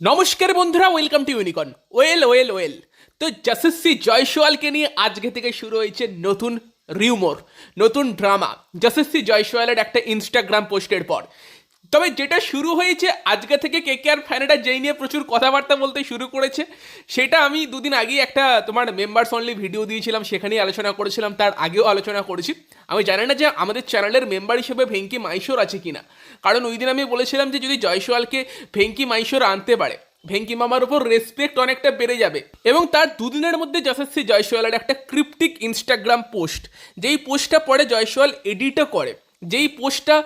নমস্কার বন্ধুরা welcome to Unicorn well well well তো যশস্বী জয়সওয়ালকে নিয়ে আজকে থেকে শুরু হয়েছে নতুন রিউমোর নতুন ড্রামা যশস্বী জয়সওয়ালের একটা ইনস্টাগ্রাম পোস্টের পর। তবে যেটা শুরু হয়েছে, আজকে থেকে কে কে আর ফ্যানেরা যেই নিয়ে প্রচুর কথাবার্তা বলতে শুরু করেছে, সেটা আমি দুদিন আগেই একটা তোমার মেম্বার্স অনলি ভিডিও দিয়েছিলাম, সেখানেই আলোচনা করেছিলাম, তার আগেও আলোচনা করেছি। আমি জানি না যে আমাদের চ্যানেলের মেম্বার হিসেবে ভেঙ্কি মাইশোর আছে কিনা। কারণ ওই দিন আমি বলেছিলাম যে যদি জয়সওয়ালকে ভেঙ্কি মাইশোর আনতে পারে, ভেঙ্কি মামার উপর রেসপেক্ট অনেকটা বেড়ে যাবে। এবং তার দুদিনের মধ্যে যশস্বী জয়সওয়ালের একটা ক্রিপ্টিক ইনস্টাগ্রাম পোস্ট যেই পোস্টটা পরে জয়সওয়াল এডিটও করে। যেই পোস্টটা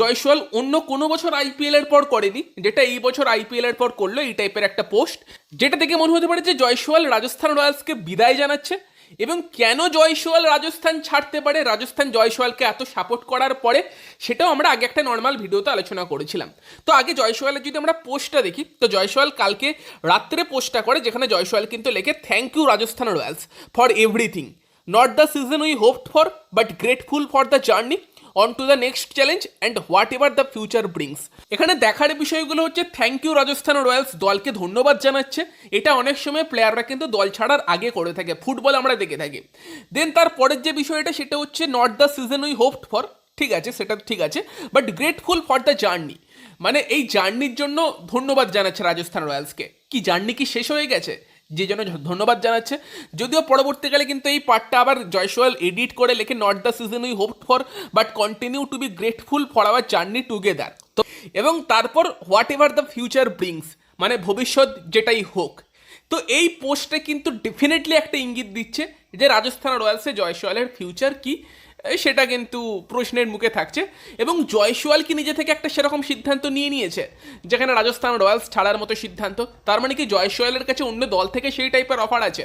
জয়সওয়াল অন্য কোনো বছর আইপিএল এর পর করেনি, যেটা এই বছর আইপিএল এর পর করল, এই টাইপের একটা পোস্ট, যেটা থেকে মনে হতে পারে যে জয়সওয়াল রাজস্থান রয়্যালসকে বিদায় জানাচ্ছে এবং কেন জয়সওয়াল রাজস্থান ছাড়তে পারে, রাজস্থান জয়সওয়ালকে এত সাপোর্ট করার পরে, সেটাও আমরা আগে একটা নর্মাল ভিডিওতে আলোচনা করেছিলাম। তো আগে জয়সওয়ালের যদি আমরা পোস্টটা দেখি, তো জয়সওয়াল কালকে রাত্রে পোস্টটা করে, যেখানে জয়সওয়াল কিন্তু লেখে thank you Rajasthan Royals for everything. Not the season we hoped for, but grateful for the journey. On to the next challenge and whatever the future brings এখানে দেখার বিষয়গুলো হচ্ছে থ্যাংক ইউ রাজস্থান রয়্যালস দলকে ধন্যবাদ জানাচ্ছে। এটা অনেক সময় প্লেয়াররা কিন্তু দল ছাড়ার আগে করে থাকে ফুটবল আমরা দেখে থাকি। দেন তার পরের যে বিষয়টা সেটা হচ্ছে not the season we hoped for ঠিক আছে, সেটা ঠিক আছে but grateful for the journey মানে এই জার্নির জন্য ধন্যবাদ জানাচ্ছে রাজস্থান রয়্যালসকে কি জার্নি কি শেষ হয়ে গেছে? যে জন্য ধন্যবাদ জানাচ্ছে। যদিও পরবর্তীকালে কিন্তু এই পার্টটা আবার জয়সওয়াল এডিট করে লেখে not the season we hope for but continue to be grateful for our journey together তো, এবং তারপর whatever the future brings মানে ভবিষ্যৎ যেটাই হোক। তো এই পোস্টে কিন্তু ডেফিনেটলি একটা ইঙ্গিত দিচ্ছে যে রাজস্থান রয়্যালসে জয়সওয়ালের ফিউচার কি? সেটা কিন্তু প্রশ্নের মুখে থাকছে। এবং জয়সওয়াল কি নিজে থেকে একটা সেরকম সিদ্ধান্ত নিয়ে নিয়েছে, যেখানে রাজস্থান রয়্যালস ছাড়ার মতো সিদ্ধান্ত। তার মানে কি জয়সওয়ালের কাছে অন্য দল থেকে সেই টাইপের অফার আছে।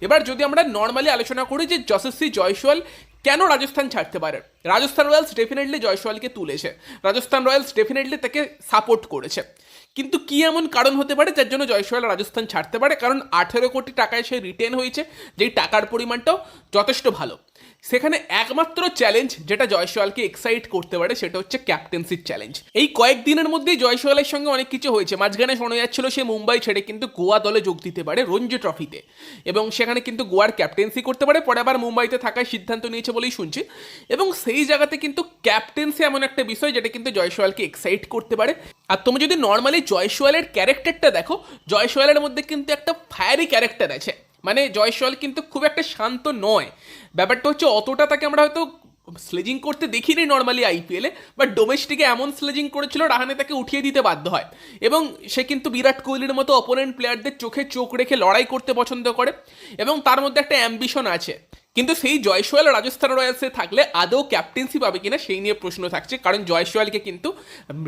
এবার যদি আমরা নর্মালি আলোচনা করি যে যশস্বী জয়সওয়াল কেন রাজস্থান ছাড়তে পারে? রাজস্থান রয়্যালস ডেফিনেটলি জয়সওয়ালকে তুলেছে। রাজস্থান রয়্যালস ডেফিনেটলি তাকে সাপোর্ট করেছে। কিন্তু কি এমন কারণ হতে পারে যার জন্য জয়সওয়াল রাজস্থান ছাড়তে পারে? কারণ আঠেরো কোটি টাকায় সে রিটেন হয়েছে, যেই টাকার পরিমাণটাও যথেষ্ট ভালো। সেখানে একমাত্র চ্যালেঞ্জ যেটা জয়সওয়ালকে এক্সাইট করতে পারে সেটা হচ্ছে ক্যাপ্টেন্সির চ্যালেঞ্জ এই কয়েকদিনের মধ্যেই জয়সওয়ালের সঙ্গে অনেক কিছু হয়েছে। মাঝখানে শোনা যাচ্ছিল সে মুম্বাই ছেড়ে কিন্তু গোয়া দলে যোগ দিতে পারে রঞ্জি ট্রফিতে এবং সেখানে কিন্তু গোয়ার ক্যাপ্টেন্সি করতে পারে। পরে আবার মুম্বাইতে থাকার সিদ্ধান্ত নিয়েছে বলেই শুনছি। এবং সেই জায়গাতে কিন্তু ক্যাপ্টেন্সি এমন একটা বিষয় যেটা কিন্তু জয়সওয়ালকে এক্সাইট করতে পারে। আর তুমি যদি নর্মালি জয়সওয়ালের ক্যারেক্টারটা দেখো, জয়সওয়ালের মধ্যে কিন্তু একটা ফায়ারি ক্যারেক্টার আছে। মানে জয়সওয়াল কিন্তু খুব একটা শান্ত নয়। ব্যাপারটা হচ্ছে অতটা তাকে আমরা হয়তো স্লেজিং করতে দেখিনি নর্মালি আইপিএলে বাট ডোমেস্টিকে এমন স্লেজিং করেছিল, রাহানে তাকে উঠিয়ে দিতে বাধ্য হয়। এবং সে কিন্তু বিরাট কোহলির মতো অপোনেন্ট প্লেয়ারদের চোখে চোখ রেখে লড়াই করতে পছন্দ করে, এবং তার মধ্যে একটা অ্যাম্বিশন আছে। কিন্তু সেই জয়সওয়াল রাজস্থান রয়্যালসে থাকলে আদৌ ক্যাপ্টেন্সি পাবে কিনা সেই নিয়ে প্রশ্ন থাকছে। কারণ জয়সওয়ালকে কিন্তু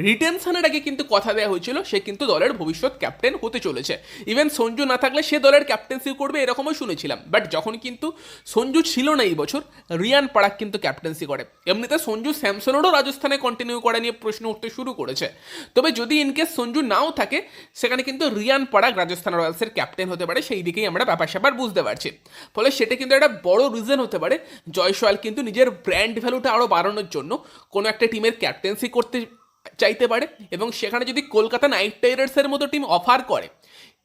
রিটেনশনের আগে কিন্তু কথা দেওয়া হয়েছিল, সে কিন্তু দলের ভবিষ্যৎ ক্যাপ্টেন হতে চলেছে। ইভেন সঞ্জু না থাকলে সে দলের ক্যাপ্টেন্সি করবে এরকমও শুনেছিলাম। বাট যখন কিন্তু সঞ্জু ছিল না এই বছর, রিয়ান পাড়াক কিন্তু ক্যাপ্টেন্সি করে। এমনিতে সঞ্জু স্যামসনেরও রাজস্থানে কন্টিনিউ করা নিয়ে প্রশ্ন উঠতে শুরু করেছে। তবে যদি ইনকেস সঞ্জু নাও থাকে, সেখানে কিন্তু রিয়ান পাড়াক রাজস্থান রয়্যালসের ক্যাপ্টেন হতে পারে সেই দিকেই আমরা ব্যাপার স্যাপার বুঝতে পারছি। ফলে সেটা কিন্তু একটা বড় রিজন হতে পারে। জয়সওয়াল কিন্তু নিজের ব্র্যান্ড ভ্যালুটা আরও বাড়ানোর জন্য কোনো একটা টিমের ক্যাপ্টেন্সি করতে চাইতে পারে এবং সেখানে যদি কলকাতা নাইট রাইডার্সের মতো টিম অফার করে,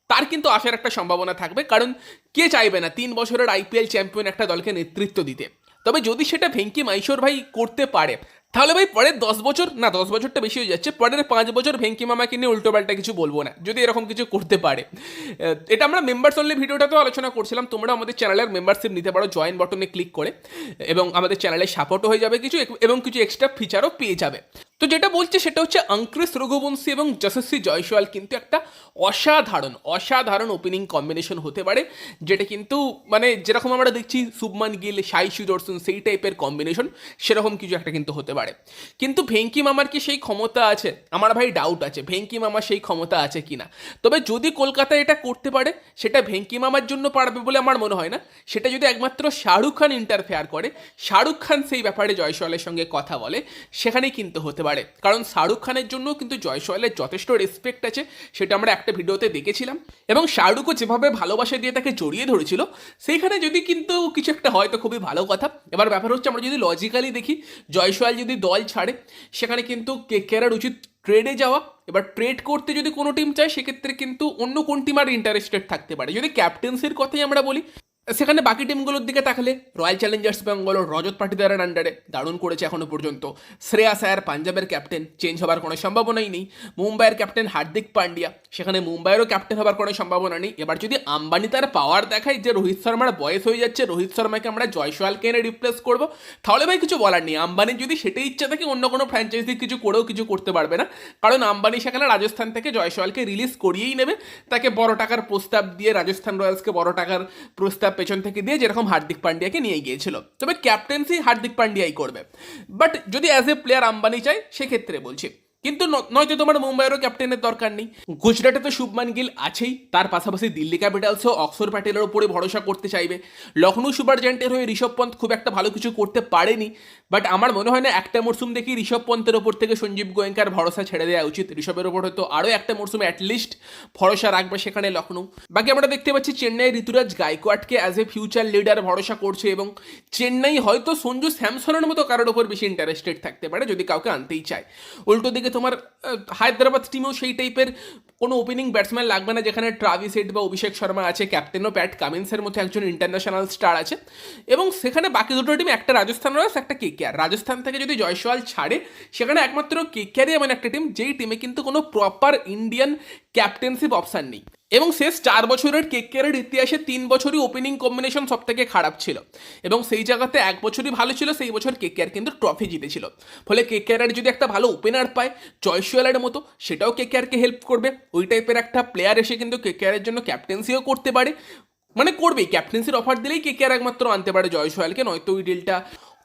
তার কিন্তু আসার একটা সম্ভাবনা থাকবে। কারণ কে চাইবে না তিন বছরের আইপিএল চ্যাম্পিয়ন একটা দলকে নেতৃত্ব দিতে? তবে যদি সেটা ভেঙ্কি মাইশোর ভাই করতে পারে তাহলে ভাই পরের দশ বছর, না দশ বছরটা বেশি হয়ে যাচ্ছে, পরের পাঁচ বছর ভেঙ্কি মামাকে নিয়ে উল্টো পাল্টা কিছু বলব না, যদি এরকম কিছু করতে পারে। এটা আমরা মেম্বার্স অনলি ভিডিওটাতেও আলোচনা করছিলাম, তোমরা আমাদের চ্যানেলের মেম্বারশিপ নিতে পারো জয়েন বটনে ক্লিক করে, এবং আমাদের চ্যানেলে সাপোর্টও হয়ে যাবে কিছু, এবং কিছু এক্সট্রা ফিচারও পেয়ে যাবে। তো যেটা বলছে সেটা হচ্ছে অঙ্ক্রিস রঘুবংশী এবং যশস্বী জয়সওয়াল কিন্তু একটা অসাধারণ অসাধারণ ওপেনিং কম্বিনেশন হতে পারে, যেটা কিন্তু মানে যেরকম আমরা দেখছি শুভমান গিল সাই সুদর্শন সেই টাইপের কম্বিনেশন সেরকম কিছু একটা কিন্তু হতে পারে। কিন্তু ভেঙ্কি মামার কি সেই ক্ষমতা আছে? আমার ভাই ডাউট আছে, ভেঙ্কি মামার সেই ক্ষমতা আছে কিনা? তবে যদি কলকাতা এটা করতে পারে, সেটা ভেঙ্কি মামার জন্য পারবে বলে আমার মনে হয় না। সেটা যদি একমাত্র শাহরুখ খান ইন্টারফেয়ার করে, শাহরুখ খান সেই ব্যাপারে জয়সওয়ালের সঙ্গে কথা বলে, সেখানেই কিন্তু হতে পারে। পারে কারণ শাহরুখ খানের জন্য কিন্তু জয়সওয়ালের যথেষ্ট রেসপেক্ট আছে, সেটা আমরা একটা ভিডিওতে দেখেছিলাম। এবং শাহরুখও যেভাবে ভালোবাসা দিয়ে তাকে জড়িয়ে ধরেছিল, সেইখানে যদি কিন্তু কিছু একটা হয় তো খুবই ভালো কথা। এবার ব্যাপার হচ্ছে, আমরা যদি লজিক্যালি দেখি জয়সওয়াল যদি দল ছাড়ে, সেখানে কিন্তু কে কেরার উচিত ট্রেডে যাওয়া। এবার ট্রেড করতে যদি কোনো টিম চায়, সেক্ষেত্রে কিন্তু অন্য কোন টিম আর ইন্টারেস্টেড থাকতে পারে। যদি ক্যাপ্টেন্সির কথাই আমরা বলি সেখানে বাকি টিমগুলোর দিকে তাকলে রয়্যাল চ্যালেঞ্জার্স বেঙ্গলোর রজত পাটিদারের আন্ডারে দারুণ করেছে এখনও পর্যন্ত। শ্রেয়া স্যার পাঞ্জাবের ক্যাপ্টেন চেঞ্জ হবার কোনো সম্ভাবনাই নেই। মুম্বাইয়ের ক্যাপ্টেন হার্দিক পান্ডিয়া সেখানে মুম্বাইয়েরও ক্যাপ্টেন হবার কোনো সম্ভাবনা নেই। এবার যদি আম্বানি তার পাওয়ার দেখায় যে রোহিত শর্মার বয়স হয়ে যাচ্ছে, রোহিত শর্মাকে আমরা জয়সওয়ালকে এনে রিপ্লেস করব। তাহলে ভাই কিছু বলার নেই। আম্বানি যদি সেটাই ইচ্ছা থাকে, অন্য কোনো ফ্র্যাঞ্চাইজি কিছু করেও কিছু করতে পারবে না। কারণ আম্বানি সেখানে রাজস্থান থেকে জয়সওয়ালকে রিলিজ করিয়েই নেবে। তাকে বড় টাকার প্রস্তাব দিয়ে, রাজস্থান রয়্যালসকে বড় টাকার প্রস্তাব পেছন থেকে দিয়ে যেরকম হার্দিক পান্ডিয়াকে নিয়ে গিয়েছিল। তবে ক্যাপ্টেন্সি হার্দিক পান্ডিয়াই করবে। বাট যদি অ্যাজ এ প্লেয়ার আম্বানি চায়, সেক্ষেত্রে বলছি। কিন্তু নয়তো তোমার মুম্বাইয়েরও ক্যাপ্টেনের দরকার নেই। গুজরাটে তো শুভমান গিল আছেই, তার পাশাপাশি দিল্লি ক্যাপিটালসও অক্সর প্যাটেলের উপরে ভরসা করতে চাইবে। লখনৌ সুপার জায়েন্টের হয়ে ঋষভ পন্থ খুব একটা ভালো কিছু করতে পারেনি বাট আমার মনে হয় না একটা মরশুম দেখি ঋষভ পন্থের ওপর থেকে সঞ্জীব গোয়েঙ্কার ভরসা ছেড়ে দেওয়া উচিত। ঋষভের ওপর হয়তো আরও একটা মরশুমে অ্যাটলিস্ট ভরসা রাখবে সেখানে লখনৌ বাকি আমরা দেখতে পাচ্ছি চেন্নাই ঋতুরাজ গাইকোয়াডকে অ্যাজ এ ফিউচার লিডার ভরসা করছে এবং চেন্নাই হয়তো সঞ্জু স্যামসনের মতো কারোর ওপর বেশি ইন্টারেস্টেড থাকতে পারে যদি কাউকে আনতেই চায়। উল্টো দিকে তোমার হায়দ্রাবাদ টিমেও সেই টাইপের কোনো ওপেনিং ব্যাটসম্যান লাগবে না, যেখানে ট্রাভিস হেড বা অভিষেক শর্মা আছে ক্যাপ্টেনও প্যাট কামিন্সের মতো একজন ইন্টারন্যাশনাল স্টার আছে। এবং সেখানে বাকি দুটো টিম একটা রাজস্থান রয়্যালস একটা কেকেআর রাজস্থান থেকে যদি জয়সওয়াল ছাড়ে, সেখানে একমাত্র কেকেআরই এমন একটা টিম যেই টিমে কিন্তু কোনো প্রপার ইন্ডিয়ান ক্যাপ্টেনশিপ অপশান নেই। এবং শেষ চার বছরের কেকেআরের ইতিহাসে তিন বছরই ওপেনিং কম্বিনেশন সব থেকে খারাপ ছিল। এবং সেই জায়গাতে এক বছরই ভালো ছিল, সেই বছর কেকেআর কিন্তু ট্রফি জিতেছিল। ফলে কেকেআরের যদি একটা ভালো ওপেনার পায় জয়সওয়ালের মতো, সেটাও কেকেআরকে হেল্প করবে। ওই টাইপের একটা প্লেয়ার এসে কিন্তু কেকেআরের জন্য ক্যাপ্টেন্সিও করতে পারে। মানে করবেই ক্যাপ্টেন্সির অফার দিলেই কেকেআর একমাত্র আনতে পারে জয়সওয়ালকে নয়তো ওই ডিলটা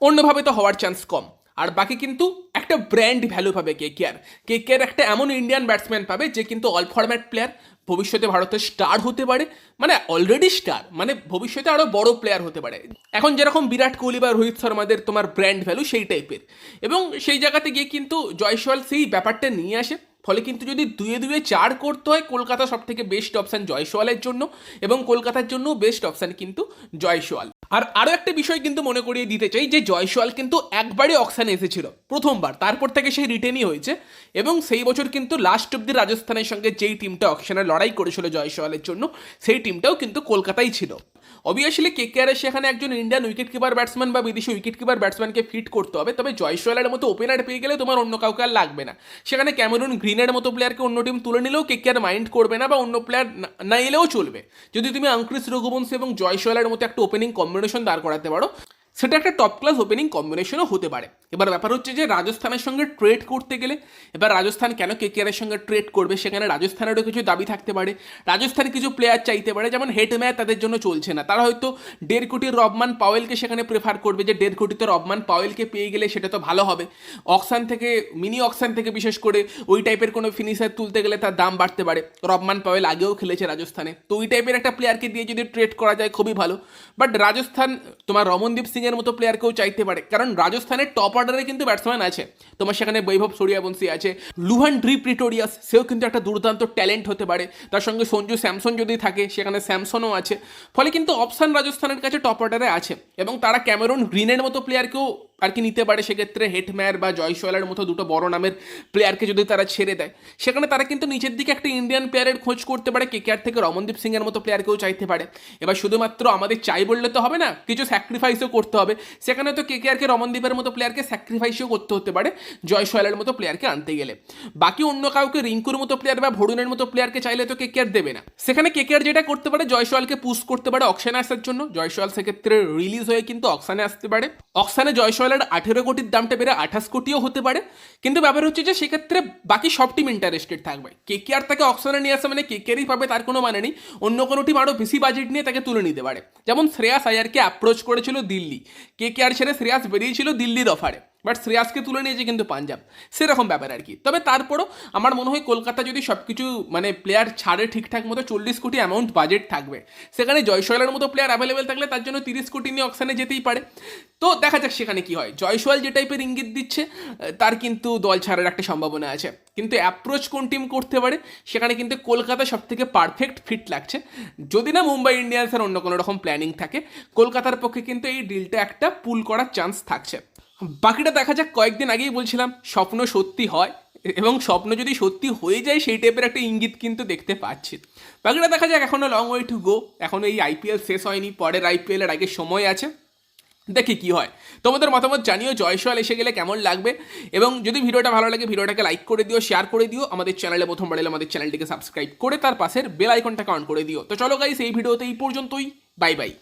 অন্যভাবে তো হওয়ার চান্স কম। আর বাকি কিন্তু একটা ব্র্যান্ড ভ্যালু পাবে কে কেয়ার কে কেয়ার একটা এমন ইন্ডিয়ান ব্যাটসম্যান পাবে যে কিন্তু অল ফরম্যাট প্লেয়ার ভবিষ্যতে ভারতের স্টার হতে পারে মানে অলরেডি স্টার মানে ভবিষ্যতে আরও বড় প্লেয়ার হতে পারে। এখন যেরকম বিরাট কোহলি বা রোহিত শর্মাদের তোমার ব্র্যান্ড ভ্যালু সেই টাইপের এবং সেই জায়গাতে গিয়ে কিন্তু জয়সওয়াল সেই ব্যাপারটা নিয়ে আসে। ফলে কিন্তু যদি দুয়ে দুয়ে চার করতে হয়, কলকাতা সব থেকে বেস্ট অপশান জয়সওয়ালের জন্য এবং কলকাতার জন্য বেস্ট অপশান কিন্তু জয়সওয়াল। আর আরও একটা বিষয় কিন্তু মনে করিয়ে দিতে চাই যে, জয়সওয়াল কিন্তু একবারই অকশানে এসেছিল, প্রথমবার। তারপর থেকে সেই রিটেনই হয়েছে এবং সেই বছর কিন্তু লাস্ট অব্দি রাজস্থানের সঙ্গে যেই টিমটা অকশানে লড়াই করেছিল জয়সওয়ালের জন্য, সেই টিমটাও কিন্তু কলকাতাই ছিল। অবভিয়াসলি কে কে সেখানে একজন ইন্ডিয়ান উইকেট কিপার ব্যাটসম্যান বা বিদেশি উইকেট কিপার ব্যাটসম্যানকে ফিট করতে হবে। তবে জয়সওয়ালের মতো ওপেনার পেয়ে গেলে তোমার অন্য কাউকে আর লাগবে না। সেখানে ক্যামেরুন গ্রিনের মতো প্লেয়ারকে অন্য টিম তুলে নিলেও কে কে মাইন্ড করবে না বা অন্য প্লেয়ার না এলেও চলবে। যদি তুমি আঙ্ক্রিস রঘুবংশী এবং জয়সওয়ালের মতো একটা ওপেনিং কম্বিনেশন দাঁড় করাতে পারো সেটা একটা টপ ক্লাস ওপেনিং কম্বিনেশনও হতে পারে। এবার ব্যাপার হচ্ছে যে রাজস্থানের সঙ্গে ট্রেড করতে গেলে, এবার রাজস্থান কেন কে কেকেআরের সঙ্গে ট্রেড করবে? সেখানে রাজস্থানেরও কিছু দাবি থাকতে পারে। রাজস্থান কিছু প্লেয়ার চাইতে পারে, যেমন হেড ম্যাচ তাদের জন্য চলছে না। তারা হয়তো দেড় কোটির রবমান পাওয়েলকে সেখানে প্রেফার করবে যে দেড় কোটিতে রবমান পাওয়েলকে পেয়ে গেলে সেটা তো ভালো হবে। অকশান থেকে মিনি অকশান থেকে বিশেষ করে ওই টাইপের কোনো ফিনিশার তুলতে গেলে তার দাম বাড়তে পারে। রবমান পাওয়েল আগেও খেলেছে রাজস্থানে। তো ওই টাইপের একটা প্লেয়ারকে দিয়ে যদি ট্রেড করা যায়, খুবই ভালো। বাট রাজস্থান, তোমার রমনদীপ সিং এর মতো প্লেয়ারকেও চাইতে পারে। কারণ রাজস্থানের টপ অর্ডারে কিন্তু ব্যাটসম্যান আছে। তোমার সেখানে বৈভব সূর্যাবংশী আছে। লুহান ড্রি প্রিটোরিয়াস, সেও কিন্তু একটা দুর্দান্ত ট্যালেন্ট হতে পারে। তার সঙ্গে সঞ্জু স্যামসন যদি থাকে, সেখানে স্যামসনও আছে। ফলে কিন্তু অপশান রাজস্থানের কাছে টপ অর্ডারে আছে। এবং তারা ক্যামেরন গ্রিনের মতো প্লেয়ারকেও আর কি নিতে পারে, সেক্ষেত্রে হেটম্যার বা জয়সওয়ালের মতো দুটো বড় নামের প্লেয়ারকে যদি তারা ছেড়ে দেয়, সেখানে তারা কিন্তু নিচের দিকে একটা ইন্ডিয়ান প্লেয়ারের খোঁজ করতে পারে কেকেআর থেকে রমনদীপ সিং এর মতো প্লেয়ারকেও চাইতে পারে। এবার শুধুমাত্র আমাদের চাই বললে তো হবে না, কিছু স্যাক্রিফাইসও করতে হবে। সেখানে তো কেকেআরকে রমনদীপের মতো প্লেয়ারকে স্যাক্রিফাইসও করতে হতে পারে, জয়সওয়ালের মতো প্লেয়ারকে আনতে গেলে। বাকি অন্য কাউকে রিঙ্কুর মতো প্লেয়ার বা ভরুণের মতো প্লেয়ারকে চাইলে তো কেকেআর দেবে না। সেখানে কেকেআর যেটা করতে পারে, জয়সওয়ালকে পুশ করতে পারে অকশানে আসার জন্য। জয়সওয়াল সেক্ষেত্রে রিলিজ হয়ে কিন্তু অকশানে আসতে পারে। অকশানে জয়সওয়ালের আঠেরো কোটির দামটা বেড়ে আঠাশ কোটিও হতে পারে। কিন্তু ব্যাপার হচ্ছে যে সেক্ষেত্রে বাকি সব টিম ইন্টারেস্টেড থাকবে। কে কে আর তাকে অপশনে নিয়ে আসে মানে কে কেকেআরই পাবে তার কোনো মানে নেই। অন্য কোনো টিম আরও বেশি বাজেট নিয়ে তাকে তুলে নিতে পারে। যেমন শ্রেয়াস আয়ারকে অ্যাপ্রোচ করেছিল দিল্লি। কে কে আর ছেড়ে শ্রেয়াস বেরিয়েছিল দিল্লির অফারে বাট শ্রেয়াসকে তুলে নিয়েছে কিন্তু পাঞ্জাব। সেরকম ব্যাপার আর কি। তবে তারপরও আমার মনে হয় কলকাতা যদি সব কিছু মানে প্লেয়ার ছাড়ে ঠিকঠাক মতো চল্লিশ কোটি অ্যামাউন্ট বাজেট থাকবে, সেখানে জয়সওয়ালের মতো প্লেয়ার অ্যাভেলেবেল থাকলে তার জন্য তিরিশ কোটি নিয়ে অকশানে যেতেই পারে। তো দেখা যাক সেখানে কি হয়। জয়সওয়াল যে টাইপের ইঙ্গিত দিচ্ছে, তার কিন্তু দল ছাড়ার একটা সম্ভাবনা আছে। কিন্তু অ্যাপ্রোচ কোন টিম করতে পারে, সেখানে কিন্তু কলকাতা সব থেকে পারফেক্ট ফিট লাগছে। যদি না মুম্বাই ইন্ডিয়ান্সের অন্য কোনো রকম প্ল্যানিং থাকে, কলকাতার পক্ষে কিন্তু এই ডিলটা একটা পুল করার চান্স থাকছে। বাকিটা দেখা যাক, কয়েকদিন আগেই বলছিলাম, স্বপ্ন সত্যি হয় এবং স্বপ্ন যদি সত্যি হয়ে যায়, সেই টাইপের একটা ইঙ্গিত কিন্তু দেখতে পাচ্ছি। বাকিটা দেখা যাক এখনও লং ওয়ে টু গো এখনও এই আইপিএল শেষ হয়নি, পরের আইপিএলের আগে সময় আছে। দেখি কি হয়। তোমাদের মতামত জানিও, জয়সওয়াল এসে গেলে কেমন লাগবে? এবং যদি ভিডিওটা ভালো লাগে, ভিডিওটাকে লাইক করে দিও শেয়ার করে দিও, আমাদের চ্যানেলে প্রথমবার এলে আমাদের চ্যানেলটিকে সাবস্ক্রাইব করে তার পাশের বেল আইকনটাকে অন করে দিও। তো চলো গাইস এই ভিডিওতে এই পর্যন্তই। Bye bye